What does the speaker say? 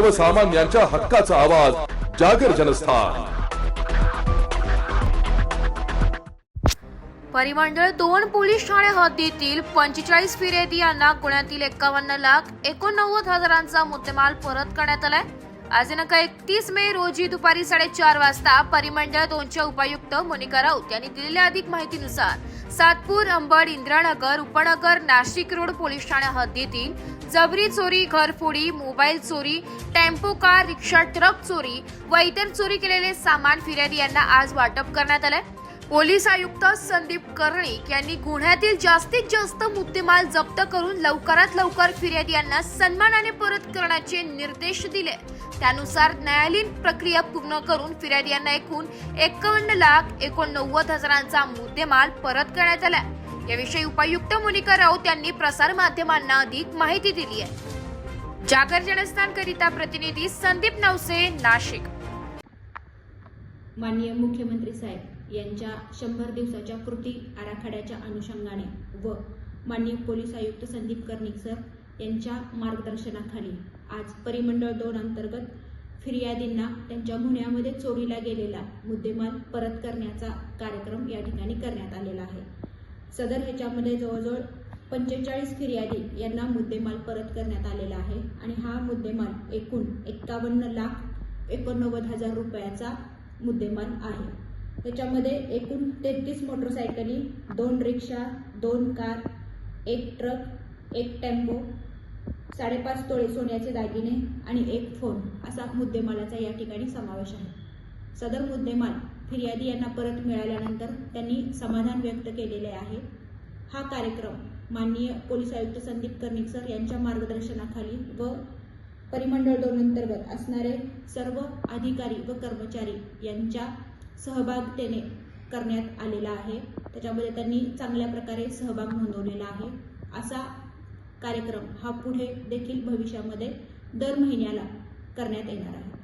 सर्वसामान्यांच्या हक्काचा आवाज जागर जनस्थान. परिमंडळ दोन पोलीस ठाणे हद्दीतील पंचेचाळीस फिर्यादी यांना गुन्ह्यातील एकावन्न लाख एकोणनव्वद हजारांचा मुद्देमाल परत करण्यात आलाय. आज दिनांक एकतीस मे रोजी दुपारी साडेचार वाजता परिमंडळ दोनच्या उपायुक्त मोनिका राऊत यांनी दिलेल्या अधिक माहितीनुसार सातपूर अंबड इंद्रानगर उपनगर नाशिक रोड पोलीस ठाण्या हद्दीतील जबरी चोरी घरफोडी मोबाईल चोरी टेम्पो कार रिक्षा ट्रक चोरी व इतर चोरी केलेले सामान फिर्यादी यांना आज वाटप करण्यात आलंय. पोलीस आयुक्त संदीप कर्णिक यांनी गुन्ह्यातील जास्तीत जास्त मुद्देमाल जप्त करून लवकरात लवकर फिर्यादी यांना सन्मानाने परत करण्याचे निर्देश दिले. त्यानुसार न्यायालयीन प्रक्रिया पूर्ण करून फिर्यादी यांना एकूण एकावन्न लाख एकोणनव्वद हजारांचा मुद्देमाल परत करण्यात आला. याविषयी उपायुक्त मोनिका राऊत यांनी प्रसार माध्यमांना अधिक माहिती दिली आहे. जागर जनस्थानकरिता प्रतिनिधी संदीप नवसे नाशिक. माननीय मुख्यमंत्री साहेब यांच्या शंभर दिवसाच्या कृती आराखड्याच्या अनुषंगाने व माननीय पोलीस आयुक्त संदीप कर्णिक सर यांच्या मार्गदर्शनाखाली आज परिमंडळ दोन अंतर्गत फिर्यादींना त्यांच्या गुन्ह्यामध्ये चोरीला गेलेला मुद्देमाल परत करण्याचा कार्यक्रम या ठिकाणी करण्यात आलेला आहे. सदर ह्याच्यामध्ये जवळजवळ पंचेचाळीस फिर्यादी यांना मुद्देमाल परत करण्यात आलेला आहे आणि हा मुद्देमाल एकूण एक्कावन्न लाख एकोणनव्वद हजार रुपयाचा मुद्देमान आहे. त्याच्यामध्ये एकूण तेहतीस मोटरसायकली दोन रिक्षा दोन कार एक ट्रक एक टेम्पो साडेपाच तोळे सोन्याचे दागिने आणि एक फोन असा मुद्देमालाचा या ठिकाणी समावेश आहे. सदर मुद्देमाल फिर्यादी यांना परत मिळाल्यानंतर त्यांनी समाधान व्यक्त केलेले आहे. हा कार्यक्रम माननीय पोलीस आयुक्त संदीप कर्णिक सर यांच्या मार्गदर्शनाखाली व परिमंडळ दोन अंतर्गत असणारे सर्व अधिकारी व कर्मचारी यांच्या सहभागतेने करण्यात आलेला आहे. त्याच्यामध्ये त्यांनी चांगल्या प्रकारे सहभाग नोंदवलेला आहे. असा कार्यक्रम हा पुढे देखील भविष्यामध्ये दर महिन्याला करण्यात येणार आहे.